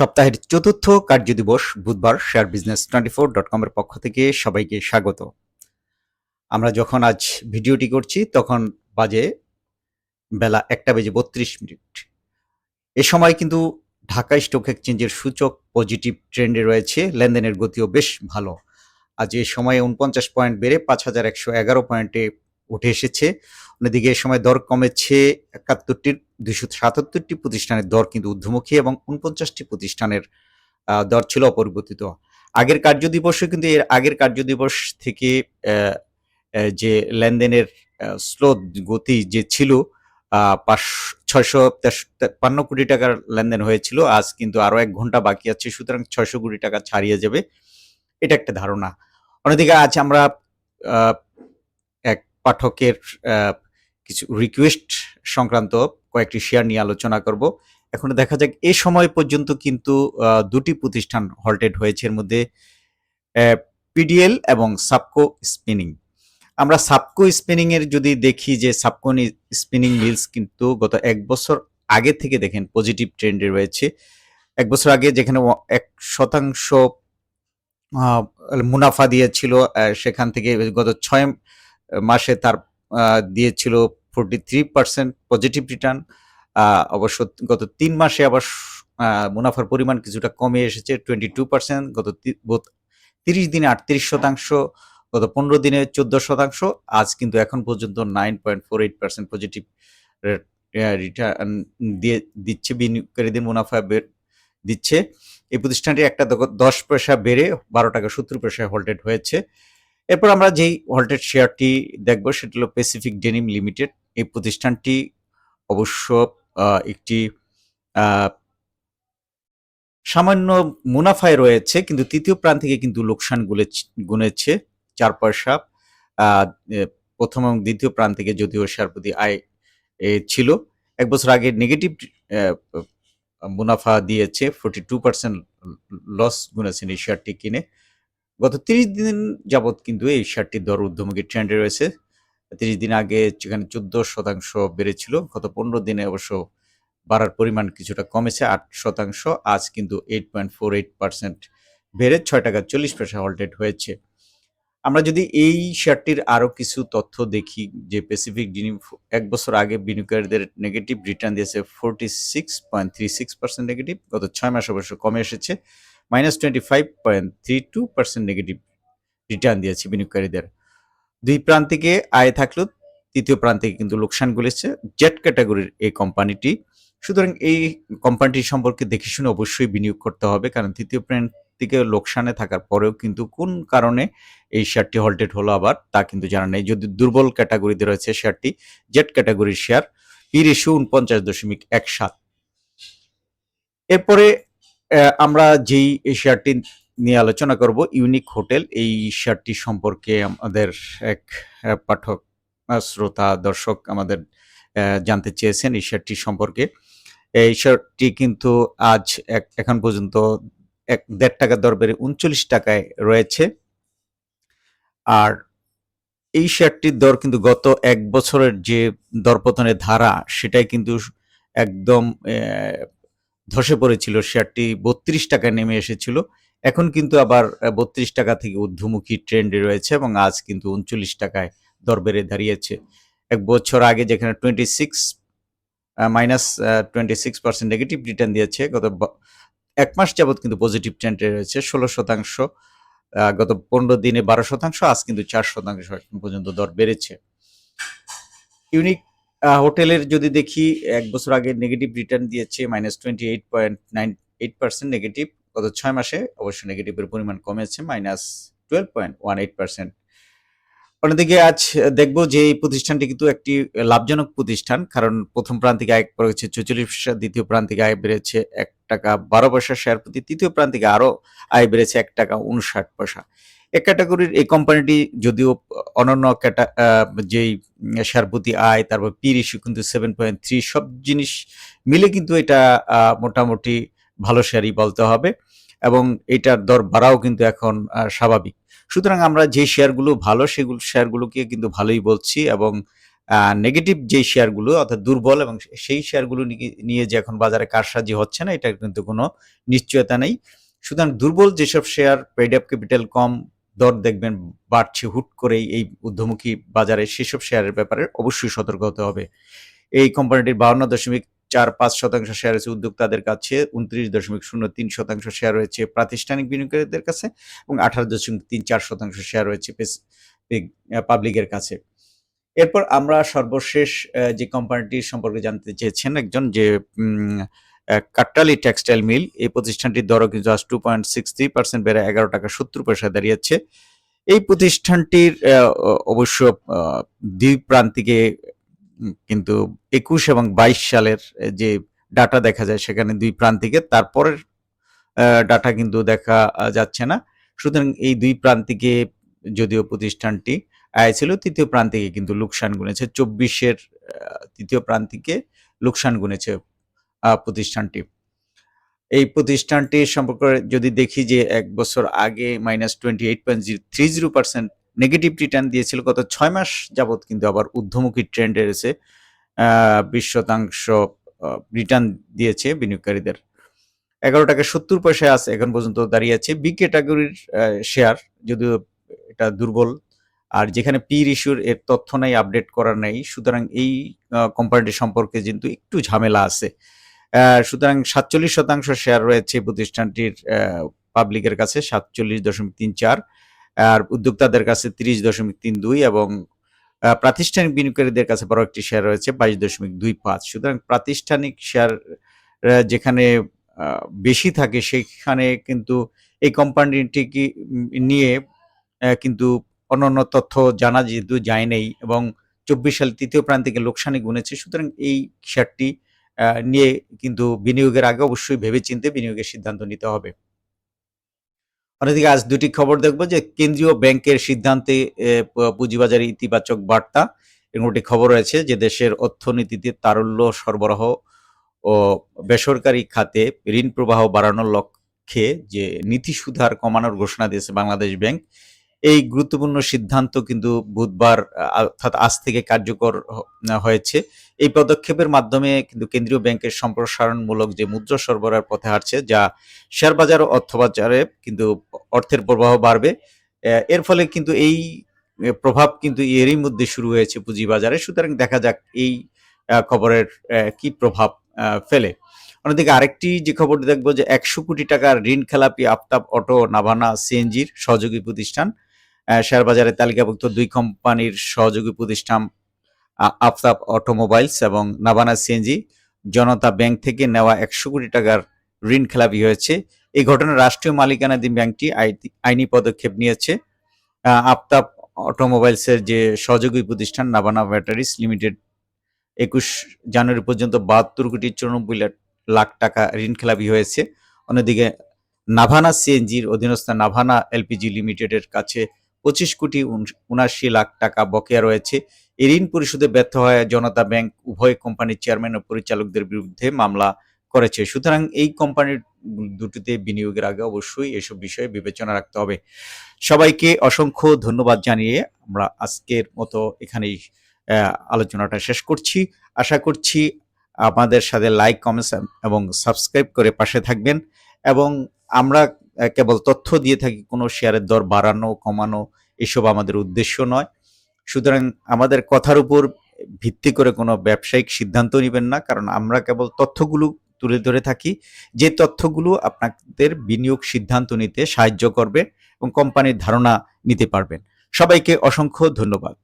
সপ্তাহের চতুর্থ কার্যদিবস বুধবার share business twenty four dot কমের পক্ষ থেকে সবাইকে স্বাগত। আমরা যখন আজ ভিডিওটি করছি, তখন বাজে বেলা একটা বেজে বত্রিশ মিনিট। এ সময় কিন্তু ঢাকা স্টক এক্সচেঞ্জের সূচক পজিটিভ ট্রেন্ডে রয়েছে, লেনদেনের গতিও বেশ ভালো। আজ এ সময়ে উনপঞ্চাশ পয়েন্ট বেড়ে পাঁচ হাজার একশো এগারো পয়েন্টে উঠে এসেছে। অন্যদিকে এ সময় দর কমেছে একাত্তরটির দুইশো সাতাত্তরটি প্রতিষ্ঠানের দর কিন্তু ঊর্ধ্বমুখী এবং উনপঞ্চাশটি প্রতিষ্ঠানের দর ছিল অপরিবর্তিত। আগের কার্যদিবসে কিন্তু এর আগের কার্যদিবস থেকে আহ, আহ, যে লেনদেনের স্লো গতি যে ছিল ছয়শো তেপান্ন কোটি টাকার লেনদেন হয়েছিল। আজ কিন্তু আরও এক ঘণ্টা বাকি আছে সুতরাং ছয়শো কোটি টাকা ছাড়িয়ে যাবে। এটা একটা ধারণা। অন্যদিকে আজ আমরা এক পাঠকের কিছু রিকোয়েস্ট সংক্রান্ত কয়েকটি শেয়ার নিয়ে আলোচনা করব। এখন দেখা যাক এই সময় পর্যন্ত কিন্তু দুটি প্রতিষ্ঠান হল্টেড হয়েছে। এর মধ্যে পিডিএল এবং সাবকো স্পিনিং আমরা সাবকো স্পিনিং এর যদি দেখি যে সাবকো স্পিনিং মিলস কিন্তু গত এক বছর আগে থেকে দেখেন পজিটিভ ট্রেন্ডে রয়েছে। এক বছর আগে যেখানে এক শতাংশ মুনাফা দিয়েছিল সেখান থেকে গত ছয় মাসে তার দিয়েছিল forty three percent positive return অবশ্য গত তিন মাসে আবার মুনাফার পরিমাণ কিছুটা কমে এসেছে টোয়েন্টি টু পার্সেন্ট গত তিরিশ দিনে আটত্রিশ শতাংশ, গত পনেরো দিনে চোদ্দ শতাংশ, আজ কিন্তু এখন পর্যন্ত nine point four eight percent positive return দিয়ে, দিচ্ছে, বিনিয়োগকারীদের মুনাফা দিচ্ছে। এই প্রতিষ্ঠানটি একটা দশ পয়সা বেড়ে বারো টাকা সত্তর পয়সায় হোল্টেড হয়েছে। এরপর আমরা যেই হোল্টেড শেয়ারটি দেখব, সেটা হলো প্যাসিফিক ডেনিম লিমিটেড এই প্রতিষ্ঠানটি অবশ্য একটি সামান্য মুনাফায় রয়েছে, কিন্তু তৃতীয় প্রান্তিকে কিন্তু লোকসান গুনেছে চার পয়সা। প্রথম এবং দ্বিতীয় প্রান্তিকে যদিও শেয়ার প্রতি আয় ছিল। এক বছর আগে নেগেটিভ মুনাফা দিয়েছে ফোর্টি টু পার্সেন্ট লস গুনেছেন এই শেয়ারটি কিনে। গত তিরিশ দিন যাবৎ কিন্তু এই শেয়ারটির দর ঊর্ধ্বমুখী ট্রেন্ডে রয়েছে। তিরিশ দিন আগে যেখানে চোদ্দ শতাংশ বেড়েছিল। গত পনেরো দিনে অবশ্য বাড়ার পরিমাণ কিছুটা কমেছে, আট শতাংশ। আজ কিন্তু eight point four eight percent বেড়ে ছয় টাকা চল্লিশ পয়সা হল্টেড হয়েছে। আমরা যদি এই শেয়ারটির আরও কিছু তথ্য দেখি, যে প্যাসিফিক ডিনিম এক বছর আগে বিনিয়োগকারীদের নেগেটিভ রিটার্ন দিয়েছে forty six point three six percent negative গত ছয় মাস অবশ্য কমে এসেছে minus twenty five point three two percent negative return দিয়েছে বিনিয়োগকারীদের। দুই প্রান্তিকে আয় থাকলেও তৃতীয় প্রান্তিকে কিন্তু লোকসান গুলেছে জেট ক্যাটাগরির এই কোম্পানিটি, সুতরাং এই কোম্পানিটি সম্পর্কে দেখে শুনে অবশ্যই বিনিয়োগ করতে হবে, কারণ তৃতীয় প্রান্তিকে লোকসানে থাকার পরেও কিন্তু কোন কারণে এই শেয়ারটি হল্টেড হলো আবার, তা কিন্তু জানা নেই। যদি দুর্বল ক্যাটাগরিতে রয়েছে শেয়ারটি, জেট ক্যাটাগরির শেয়ার পি রেশিও উনপঞ্চাশ দশমিক এক সাত। এরপরে আমরা যেই শেয়ারটি নিয়ে আলোচনা করব। ইউনিক হোটেল, এই শার্টটি সম্পর্কে আমাদের এক পাঠক শ্রোতা, দর্শক আমাদের জানতে চেয়েছেন এই শার্টটি সম্পর্কে। এই শার্টটি কিন্তু আজ এখন পর্যন্ত এক, দেড় টাকা দর বেড়ে উনচল্লিশ টাকায় রয়েছে। আর এই শেয়ারটির দর কিন্তু গত এক বছরের যে দরপতনের ধারা, সেটাই কিন্তু একদম ধসে পড়েছিল। শেয়ারটি বত্রিশ টাকায় নেমে এসেছিল। এখন কিন্তু আবার বত্রিশ টাকা থেকে ঊর্ধ্বমুখী ট্রেন্ডে রয়েছে এবং আজ কিন্তু উনচল্লিশ টাকায় দর বেড়ে দাঁড়িয়েছে। এক বছর আগে যেখানে twenty six minus twenty six percent negative return দিয়েছে, গত এক মাস যাবৎ কিন্তু পজিটিভ ট্রেন্ডে রয়েছে, ষোলো শতাংশ গত পনেরো দিনে বারো শতাংশ, আজ কিন্তু চার শতাংশ এখন পর্যন্ত দর বেড়েছে। ইউনিক হোটেলের যদি দেখি, এক বছর আগে নেগেটিভ রিটার্ন দিয়েছে minus twenty eight point nine eight percent negative গত ছয় মাসে অবশ্য নেগেটিভের পরিমাণ কমেছে minus twelve point one eight percent অন্যদিকে আজ দেখব যে এই প্রতিষ্ঠানটি কিন্তু একটি লাভজনক প্রতিষ্ঠান, কারণ প্রথম প্রান্তিকে আয় করেছে চৌচল্লিশ পয়সা দ্বিতীয় প্রান্তিকে আয় বেড়েছে এক টাকা বারো পয়সা শেয়ার প্রতি, তৃতীয় প্রান্তিকে আরও আয় বেড়েছে এক টাকা উনষাট পয়সা। এক ক্যাটাগরির এই কোম্পানিটি যদিও অনন্য ক্যাটা যেই শেয়ার প্রতি আয়, তারপর পি রেশিও কিন্তু সেভেন পয়েন্ট থ্রি সব জিনিস মিলে কিন্তু এটা মোটামুটি ভালো শেয়ারই বলতে হবে। এবং এটার দর বাড়াও কিন্তু এখন স্বাভাবিক। সুতরাং আমরা যে শেয়ারগুলো ভালো, সেগুলো, শেয়ারগুলোকে কিন্তু ভালোই বলছি এবং নেগেটিভ যে শেয়ারগুলো, অর্থাৎ দুর্বল এবং সেই শেয়ারগুলো নিয়ে- যে এখন বাজারে কারসাজি হচ্ছে না, এটা কিন্তু কোনো নিশ্চয়তা নেই। সুতরাং দুর্বল যেসব শেয়ার, পেড আপ ক্যাপিটাল কম, দর দেখবেন বাড়ছে হুট করেই এই ঊর্ধ্বমুখী বাজারে, সেসব শেয়ারের ব্যাপারে অবশ্যই সতর্ক হতে হবে। এই কোম্পানিটির বাহান্ন দশমিক চার পাঁচ শতাংশ শেয়ার আছে উদ্যোক্তাদের কাছে, উনত্রিশ দশমিক শূন্য তিন শতাংশ শেয়ার রয়েছে প্রাতিষ্ঠানিক বিনিয়োগকারীদের কাছে এবং আঠারো দশমিক তিন চার শতাংশ শেয়ার রয়েছে পাবলিকের কাছে। এরপর আমরা সর্বশেষ যে কোম্পানিটির সম্পর্কে জানতে চেয়েছেন একজন যে কাট্টালি টেক্সটাইল মিল এই প্রতিষ্ঠানটির দরও কিন্তু আজ two point six three percent বেড়ে এগারো টাকা সত্তর পয়সা দাঁড়িয়েছে। এই প্রতিষ্ঠানটির অবশ্য দুই প্রান্তিকে কিন্তু একুশ এবং বাইশ সালের যে ডাটা দেখা যায় সেখানে দুই প্রান্তিকে, তারপরের ডাটা কিন্তু দেখা যাচ্ছে না। সুতরাং এই দুই প্রান্তিকে যদিও প্রতিষ্ঠানটি আয় ছিল তৃতীয় প্রান্তিকে কিন্তু লোকসান গুনেছে। চব্বিশের তৃতীয় প্রান্তিকে লোকসান গুনেছে প্রতিষ্ঠানটি। এই প্রতিষ্ঠানটির সম্পর্কে যদি দেখি যে এক বছর আগে minus twenty eight point three zero percent negative return দিয়েছিল গত ছয় মাস যাবৎ, কিন্তু আবার ঊর্ধ্বমুখী ট্রেন্ড এসেছে। বিশ শতাংশ রিটার্ন দিয়েছে বিনিয়োগকারীদের। এগারো টাকা সত্তর পয়সায় আছে, এখন পর্যন্ত দাঁড়িয়ে আছে বি ক্যাটাগরির শেয়ার যদিও এটা দুর্বল। আর যেখানে পি ইস্যুর এর তথ্য নাই আপডেট করার নেই, সুতরাং এই কোম্পানিটি সম্পর্কে কিন্তু একটু ঝামেলা আছে। সুতরাং সাতচল্লিশ শতাংশ শেয়ার রয়েছে প্রতিষ্ঠানটির পাবলিকের কাছে, সাতচল্লিশ দশমিক তিন চার। আর উদ্যোক্তাদের কাছে তিরিশ দশমিক তিন দুই এবং প্রাতিষ্ঠানিক বিনিয়োগকারীদের কাছে বড় একটি শেয়ার রয়েছে বাইশ দশমিক দুই পাঁচ। সুতরাং প্রাতিষ্ঠানিক শেয়ার যেখানে বেশি থাকে সেখানে কিন্তু এই কোম্পানিটিকে নিয়ে কিন্তু অন্যান্য তথ্য জানা যেহেতু যায় নেই এবং চব্বিশ সাল তৃতীয় প্রান্তিকে লোকসানে গুনেছে। সুতরাং এই শেয়ারটি নিয়ে কিন্তু বিনিয়োগের আগে অবশ্যই ভেবেচিন্তে বিনিয়োগের সিদ্ধান্ত নিতে হবে। অন্যদিকে আজ দুটি খবর দেখব যে কেন্দ্রীয় ব্যাংকের সিদ্ধান্তে পুঁজিবাজারে ইতিবাচক বার্তা এবং একটি খবর রয়েছে যে দেশের অর্থনীতিতে তারল্য, সরবরাহ ও বেসরকারি খাতে ঋণ প্রবাহ বাড়ানোর লক্ষ্যে যে নীতি সুধার কমানোর ঘোষণা দিয়েছে বাংলাদেশ ব্যাংক এই গুরুত্বপূর্ণ সিদ্ধান্ত কিন্তু বুধবার অর্থাৎ আজ থেকে কার্যকর হয়েছে। এই পদক্ষেপের মাধ্যমে কিন্তু কেন্দ্রীয় ব্যাংকের সম্প্রসারণমূলক যে মুদ্রা সরবরাহের পথে হাঁটছে, যা শেয়ার বাজার ও অর্থবাজারে কিন্তু অর্থের প্রবাহ বাড়বে। এর ফলে কিন্তু এই প্রভাব কিন্তু এরই মধ্যে শুরু হয়েছে পুঁজিবাজারে। সুতরাং দেখা যাক এই খবরের কি প্রভাব ফেলে। অন্যদিকে আরেকটি যে খবরটি দেখব যে একশো কোটি টাকার ঋণ খেলাপি আফতাব অটো নাভানা সিএনজির সহযোগী প্রতিষ্ঠান শেয়ার বাজারে তালিকাভুক্ত দুই কোম্পানির সহযোগী প্রতিষ্ঠান আফতাব অটোমোবাইলস এবং নাভানা সিএনজি। জনতা ব্যাংক থেকে নেওয়া একশো কোটি টাকার ঋণ খেলাপি হয়েছে। এই ঘটনায় রাষ্ট্রীয় মালিকানাধীন ব্যাংকটি আই- আইনি পদক্ষেপ নিয়েছে। আফতাব অটোমোবাইলসের যে সহযোগী প্রতিষ্ঠান নাভানা ব্যাটারিস লিমিটেড, একুশ জানুয়ারি পর্যন্ত বাহাত্তর কোটি চুরানব্বই লাখ টাকা ঋণ খেলাপি হয়েছে। অন্যদিকে নাভানা সিএনজির অধীনস্থ নাভানা এলপিজি লিমিটেডের কাছে পঁচিশ কোটি উন- উনাশি লাখ টাকা বকেয়া রয়েছে। এই ঋণ পরিশোধে ব্যর্থ হয় জনতা ব্যাংক উভয় কোম্পানির চেয়ারম্যান ও পরিচালকদের বিরুদ্ধে মামলা করেছে। সুতরাং এই কোম্পানির দুটিতে বিনিয়োগের আগে অবশ্যই এসব বিষয়ে বিবেচনা রাখতে হবে। সবাইকে অসংখ্য ধন্যবাদ জানিয়ে আমরা আজকের মতো এখানেই আলোচনাটা শেষ করছি। আশা করছি আমাদের সাথে লাইক, কমেন্টস এবং সাবস্ক্রাইব করে পাশে থাকবেন এবং আমরা কেবল তথ্য দিয়ে থাকি, কোনো শেয়ারের দর বাড়ানো, কমানো এসব আমাদের উদ্দেশ্য নয়। সুতরাং আমাদের কথার উপর ভিত্তি করে কোনো ব্যবসায়িক সিদ্ধান্ত নেবেন না, কারণ আমরা কেবল তথ্যগুলো তুলে ধরে থাকি। যে তথ্যগুলো আপনাদের বিনিয়োগ সিদ্ধান্ত নিতে সাহায্য করবে এবং কোম্পানির ধারণা নিতে পারবেন। সবাইকে অসংখ্য ধন্যবাদ।